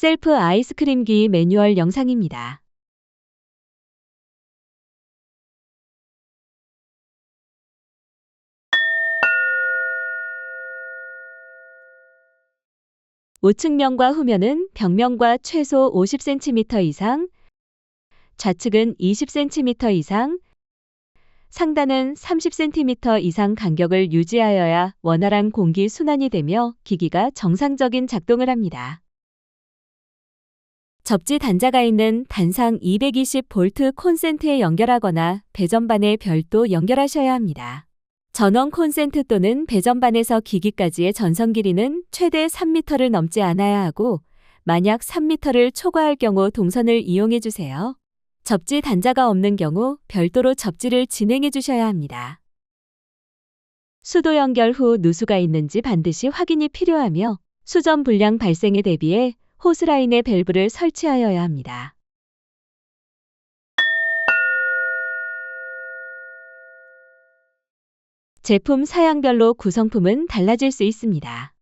셀프 아이스크림기 매뉴얼 영상입니다. 우측면과 후면은 벽면과 최소 50cm 이상, 좌측은 20cm 이상, 상단은 30cm 이상 간격을 유지하여야 원활한 공기 순환이 되며 기기가 정상적인 작동을 합니다. 접지 단자가 있는 단상 220V 콘센트에 연결하거나 배전반에 별도 연결하셔야 합니다. 전원 콘센트 또는 배전반에서 기기까지의 전선 길이는 최대 3m를 넘지 않아야 하고 만약 3m를 초과할 경우 동선을 이용해 주세요. 접지 단자가 없는 경우 별도로 접지를 진행해 주셔야 합니다. 수도 연결 후 누수가 있는지 반드시 확인이 필요하며 수전 불량 발생에 대비해 호스라인에 밸브를 설치하여야 합니다. 제품 사양별로 구성품은 달라질 수 있습니다.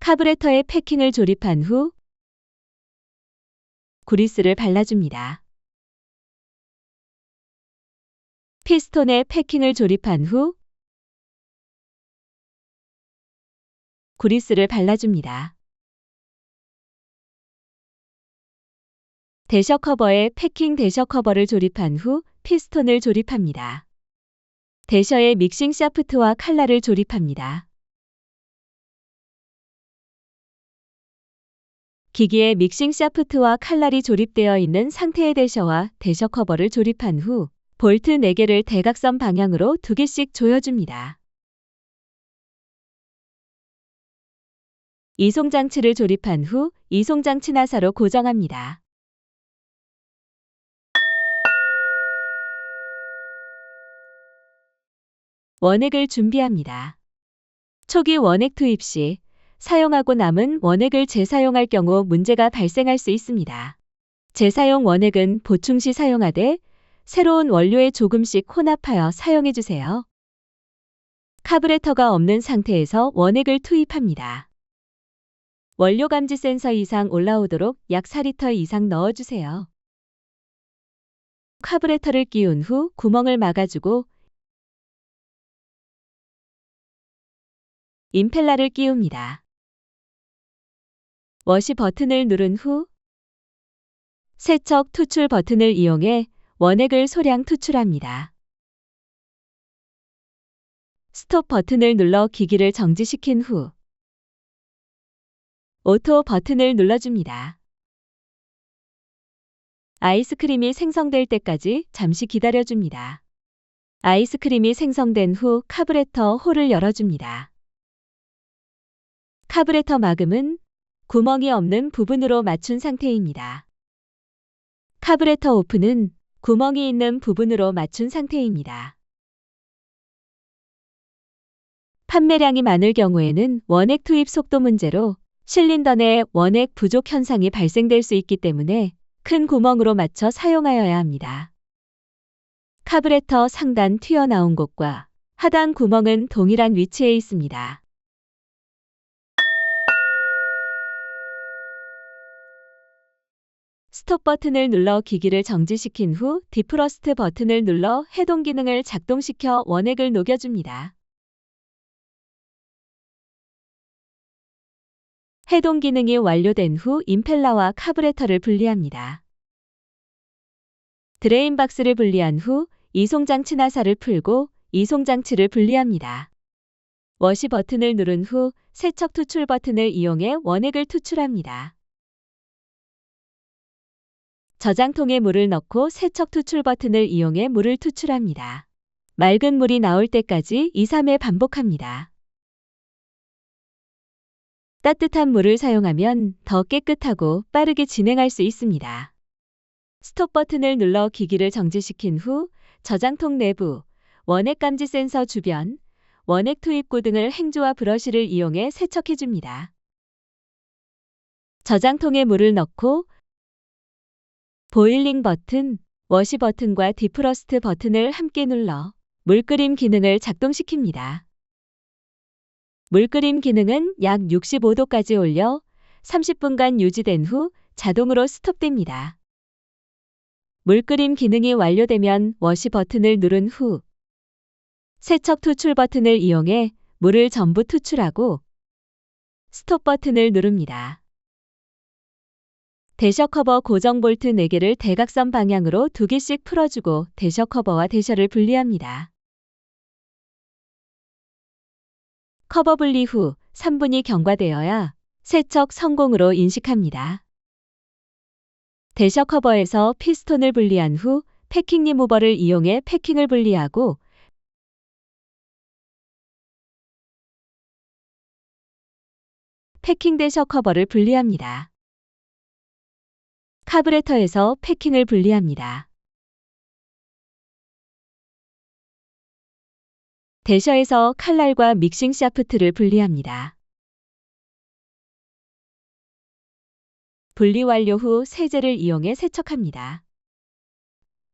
카브레터에 패킹을 조립한 후 구리스를 발라줍니다. 피스톤에 패킹을 조립한 후 구리스를 발라줍니다. 대셔 커버에 패킹 대셔 커버를 조립한 후 피스톤을 조립합니다. 대셔에 믹싱 샤프트와 칼날을 조립합니다. 기기에 믹싱 샤프트와 칼날이 조립되어 있는 상태의 대셔와 대셔 커버를 조립한 후 볼트 4개를 대각선 방향으로 2개씩 조여줍니다. 이송장치를 조립한 후 이송장치 나사로 고정합니다. 원액을 준비합니다. 초기 원액 투입 시 사용하고 남은 원액을 재사용할 경우 문제가 발생할 수 있습니다. 재사용 원액은 보충 시 사용하되 새로운 원료에 조금씩 혼합하여 사용해 주세요. 카브레터가 없는 상태에서 원액을 투입합니다. 원료 감지 센서 이상 올라오도록 약 4리터 이상 넣어주세요. 카브레터를 끼운 후 구멍을 막아주고 임펠러를 끼웁니다. 워시 버튼을 누른 후 세척 투출 버튼을 이용해 원액을 소량 투출합니다. 스톱 버튼을 눌러 기기를 정지시킨 후 오토 버튼을 눌러줍니다. 아이스크림이 생성될 때까지 잠시 기다려줍니다. 아이스크림이 생성된 후 카브레터 홀을 열어줍니다. 카브레터 막음은 구멍이 없는 부분으로 맞춘 상태입니다. 카브레터 오픈은 구멍이 있는 부분으로 맞춘 상태입니다. 판매량이 많을 경우에는 원액 투입 속도 문제로 실린더 내 원액 부족 현상이 발생될 수 있기 때문에 큰 구멍으로 맞춰 사용하여야 합니다. 카브레터 상단 튀어나온 곳과 하단 구멍은 동일한 위치에 있습니다. 스톱 버튼을 눌러 기기를 정지시킨 후 디프러스트 버튼을 눌러 해동 기능을 작동시켜 원액을 녹여줍니다. 해동 기능이 완료된 후 임펠러와 카브레터를 분리합니다. 드레인 박스를 분리한 후 이송장치 나사를 풀고 이송장치를 분리합니다. 워시 버튼을 누른 후 세척 투출 버튼을 이용해 원액을 투출합니다. 저장통에 물을 넣고 세척 투출 버튼을 이용해 물을 투출합니다. 맑은 물이 나올 때까지 2, 3회 반복합니다. 따뜻한 물을 사용하면 더 깨끗하고 빠르게 진행할 수 있습니다. 스톱 버튼을 눌러 기기를 정지시킨 후 저장통 내부, 원액 감지 센서 주변, 원액 투입구 등을 행주와 브러쉬를 이용해 세척해 줍니다. 저장통에 물을 넣고 보일링 버튼, 워시 버튼과 디프러스트 버튼을 함께 눌러 물끓임 기능을 작동시킵니다. 물끓임 기능은 약 65도까지 올려 30분간 유지된 후 자동으로 스톱됩니다. 물끓임 기능이 완료되면 워시 버튼을 누른 후 세척 투출 버튼을 이용해 물을 전부 투출하고 스톱 버튼을 누릅니다. 대셔 커버 고정 볼트 4개를 대각선 방향으로 2개씩 풀어주고 대셔 커버와 대셔를 분리합니다. 커버 분리 후 3분이 경과되어야 세척 성공으로 인식합니다. 대셔 커버에서 피스톤을 분리한 후 패킹 리무버를 이용해 패킹을 분리하고 패킹 대셔 커버를 분리합니다. 카브레터에서 패킹을 분리합니다. 대셔에서 칼날과 믹싱 샤프트를 분리합니다. 분리 완료 후 세제를 이용해 세척합니다.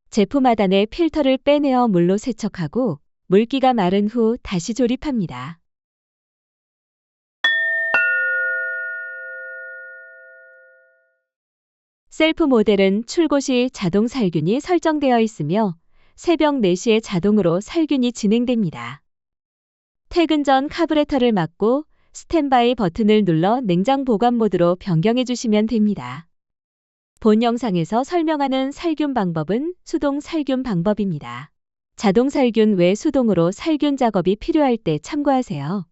제품 하단의 필터를 빼내어 물로 세척하고 물기가 마른 후 다시 조립합니다. 셀프 모델은 출고 시 자동 살균이 설정되어 있으며 새벽 4시에 자동으로 살균이 진행됩니다. 퇴근 전 카브레터를 막고 스탠바이 버튼을 눌러 냉장 보관 모드로 변경해 주시면 됩니다. 본 영상에서 설명하는 살균 방법은 수동 살균 방법입니다. 자동 살균 외 수동으로 살균 작업이 필요할 때 참고하세요.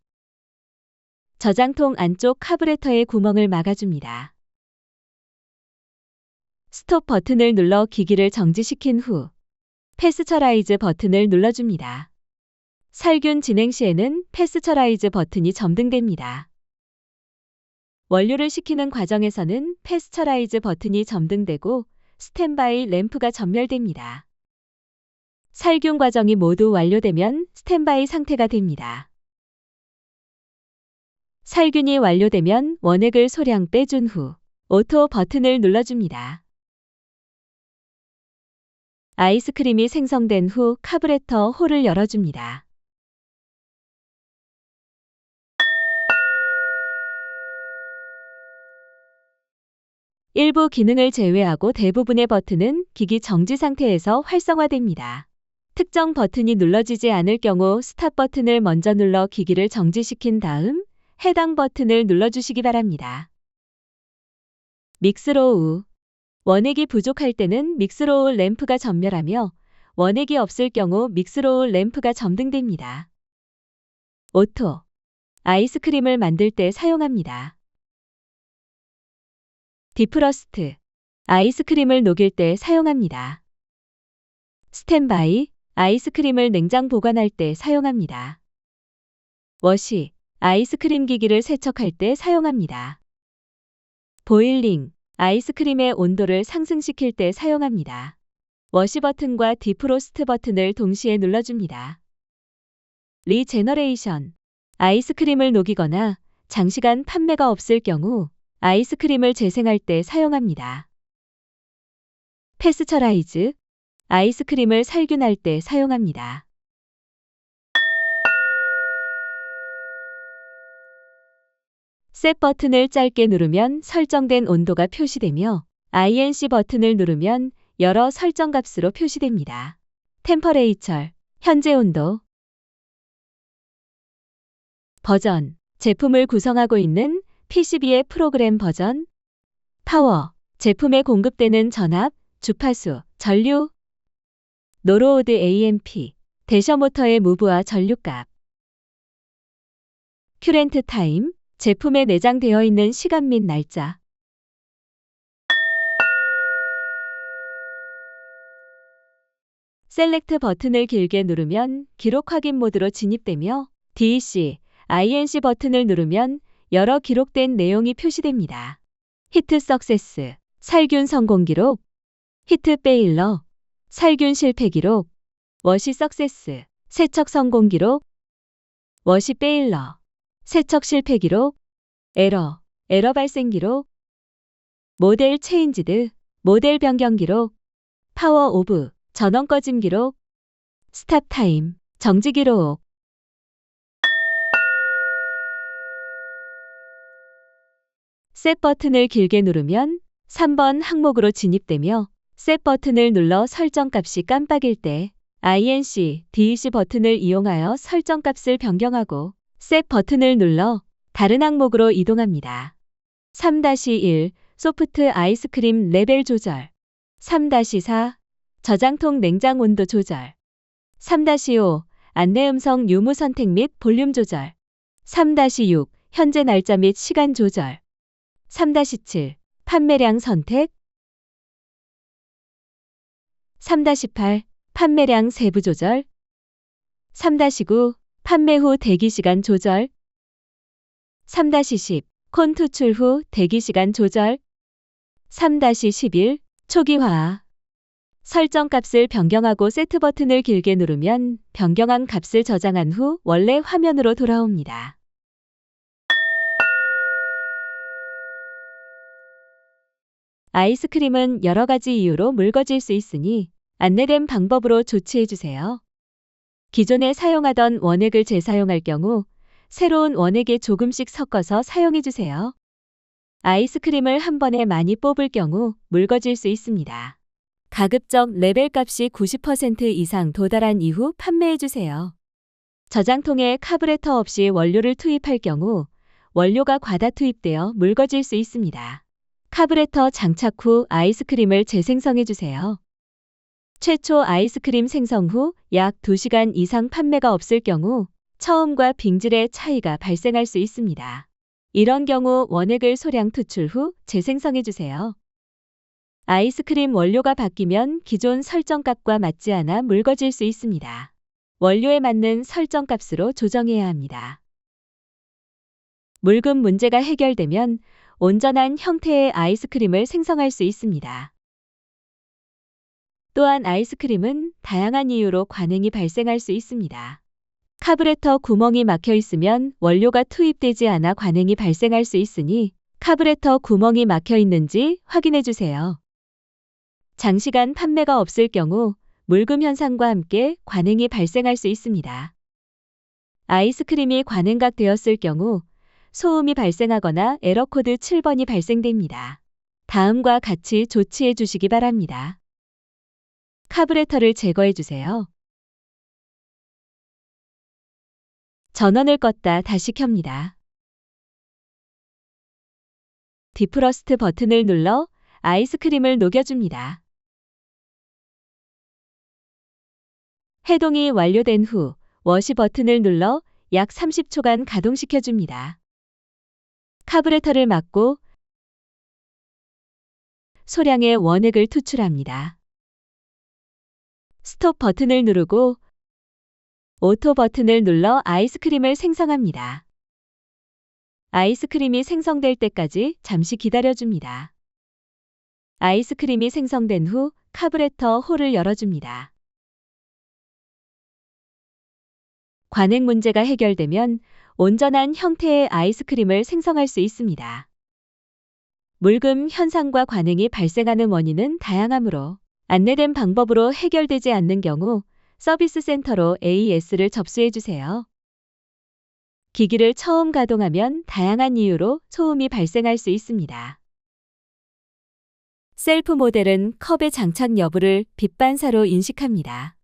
저장통 안쪽 카브레터의 구멍을 막아줍니다. 스톱 버튼을 눌러 기기를 정지시킨 후 패스처라이즈 버튼을 눌러줍니다. 살균 진행 시에는 패스처라이즈 버튼이 점등됩니다. 원료를 식히는 과정에서는 패스처라이즈 버튼이 점등되고 스탠바이 램프가 전멸됩니다. 살균 과정이 모두 완료되면 스탠바이 상태가 됩니다. 살균이 완료되면 원액을 소량 빼준 후 오토 버튼을 눌러줍니다. 아이스크림이 생성된 후 카브레터 홀을 열어줍니다. 일부 기능을 제외하고 대부분의 버튼은 기기 정지 상태에서 활성화됩니다. 특정 버튼이 눌러지지 않을 경우 스탑 버튼을 먼저 눌러 기기를 정지시킨 다음 해당 버튼을 눌러주시기 바랍니다. 믹스로우 원액이 부족할 때는 믹스로우 램프가 전멸하며 원액이 없을 경우 믹스로우 램프가 점등됩니다. 오토 아이스크림을 만들 때 사용합니다. 디프러스트 아이스크림을 녹일 때 사용합니다. 스탠바이 아이스크림을 냉장 보관할 때 사용합니다. 워시 아이스크림 기기를 세척할 때 사용합니다. 보일링 아이스크림의 온도를 상승시킬 때 사용합니다. 워시 버튼과 디프로스트 버튼을 동시에 눌러줍니다. 리제너레이션 아이스크림을 녹이거나 장시간 판매가 없을 경우 아이스크림을 재생할 때 사용합니다. 패스처라이즈 아이스크림을 살균할 때 사용합니다. 셋 버튼을 짧게 누르면 설정된 온도가 표시되며 INC 버튼을 누르면 여러 설정 값으로 표시됩니다. 템퍼레이처 현재 온도 버전 제품을 구성하고 있는 PCB의 프로그램 버전 파워 제품에 공급되는 전압, 주파수, 전류 노로우드 AMP 대셔 모터의 무브와 전류값 큐렌트 타임 제품에 내장되어 있는 시간 및 날짜. 셀렉트 버튼을 길게 누르면 기록 확인 모드로 진입되며 DEC, INC 버튼을 누르면 여러 기록된 내용이 표시됩니다. 히트 석세스, 살균 성공 기록, 히트 페일러, 살균 실패 기록, 워시 석세스, 세척 성공 기록, 워시 페일러, 세척 실패 기록, 에러, 에러 발생 기록, 모델 체인지드, 모델 변경 기록, 파워 오브, 전원 꺼짐 기록, 스탑 타임, 정지 기록. 셋 버튼을 길게 누르면 3번 항목으로 진입되며 셋 버튼을 눌러 설정값이 깜빡일 때 INC, DEC 버튼을 이용하여 설정값을 변경하고 셋 버튼을 눌러 다른 항목으로 이동합니다. 3-1 소프트 아이스크림 레벨 조절. 3-4 저장통 냉장 온도 조절. 3-5 안내 음성 유무 선택 및 볼륨 조절. 3-6 현재 날짜 및 시간 조절. 3-7 판매량 선택. 3-8 판매량 세부 조절. 3-9 판매 후 대기 시간 조절. 3-10 콘 투출 후 대기 시간 조절. 3-11 초기화. 설정 값을 변경하고 세트 버튼을 길게 누르면 변경한 값을 저장한 후 원래 화면으로 돌아옵니다. 아이스크림은 여러 가지 이유로 묽어질 수 있으니 안내된 방법으로 조치해 주세요. 기존에 사용하던 원액을 재사용할 경우 새로운 원액에 조금씩 섞어서 사용해 주세요. 아이스크림을 한 번에 많이 뽑을 경우 묽어질 수 있습니다. 가급적 레벨 값이 90% 이상 도달한 이후 판매해 주세요. 저장통에 카브레터 없이 원료를 투입할 경우 원료가 과다 투입되어 묽어질 수 있습니다. 카브레터 장착 후 아이스크림을 재생성해 주세요. 최초 아이스크림 생성 후 약 2시간 이상 판매가 없을 경우 처음과 빙질의 차이가 발생할 수 있습니다. 이런 경우 원액을 소량 투출 후 재생성해 주세요. 아이스크림 원료가 바뀌면 기존 설정값과 맞지 않아 묽어질 수 있습니다. 원료에 맞는 설정값으로 조정해야 합니다. 묽음 문제가 해결되면 온전한 형태의 아이스크림을 생성할 수 있습니다. 또한 아이스크림은 다양한 이유로 관행이 발생할 수 있습니다. 카브레터 구멍이 막혀 있으면 원료가 투입되지 않아 관행이 발생할 수 있으니 카브레터 구멍이 막혀 있는지 확인해 주세요. 장시간 판매가 없을 경우 묽음 현상과 함께 관행이 발생할 수 있습니다. 아이스크림이 관행각 되었을 경우 소음이 발생하거나 에러코드 7번이 발생됩니다. 다음과 같이 조치해 주시기 바랍니다. 카브레터를 제거해 주세요. 전원을 껐다 다시 켭니다. 디프러스트 버튼을 눌러 아이스크림을 녹여줍니다. 해동이 완료된 후 워시 버튼을 눌러 약 30초간 가동시켜줍니다. 카브레터를 막고 소량의 원액을 투출합니다. 스톱 버튼을 누르고 오토 버튼을 눌러 아이스크림을 생성합니다. 아이스크림이 생성될 때까지 잠시 기다려줍니다. 아이스크림이 생성된 후 카브레터 홀을 열어줍니다. 관행 문제가 해결되면 온전한 형태의 아이스크림을 생성할 수 있습니다. 묽음 현상과 관행이 발생하는 원인은 다양하므로 안내된 방법으로 해결되지 않는 경우 서비스 센터로 AS를 접수해 주세요. 기기를 처음 가동하면 다양한 이유로 소음이 발생할 수 있습니다. 셀프 모델은 컵의 장착 여부를 빛 반사로 인식합니다.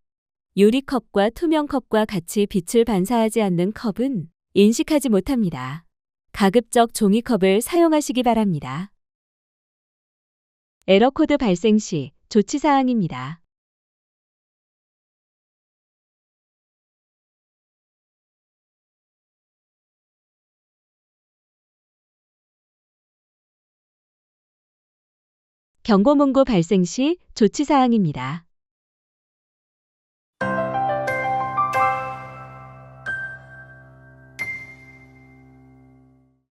유리컵과 투명컵과 같이 빛을 반사하지 않는 컵은 인식하지 못합니다. 가급적 종이컵을 사용하시기 바랍니다. 에러코드 발생 시 조치사항입니다. 경고 문구 발생 시 조치사항입니다.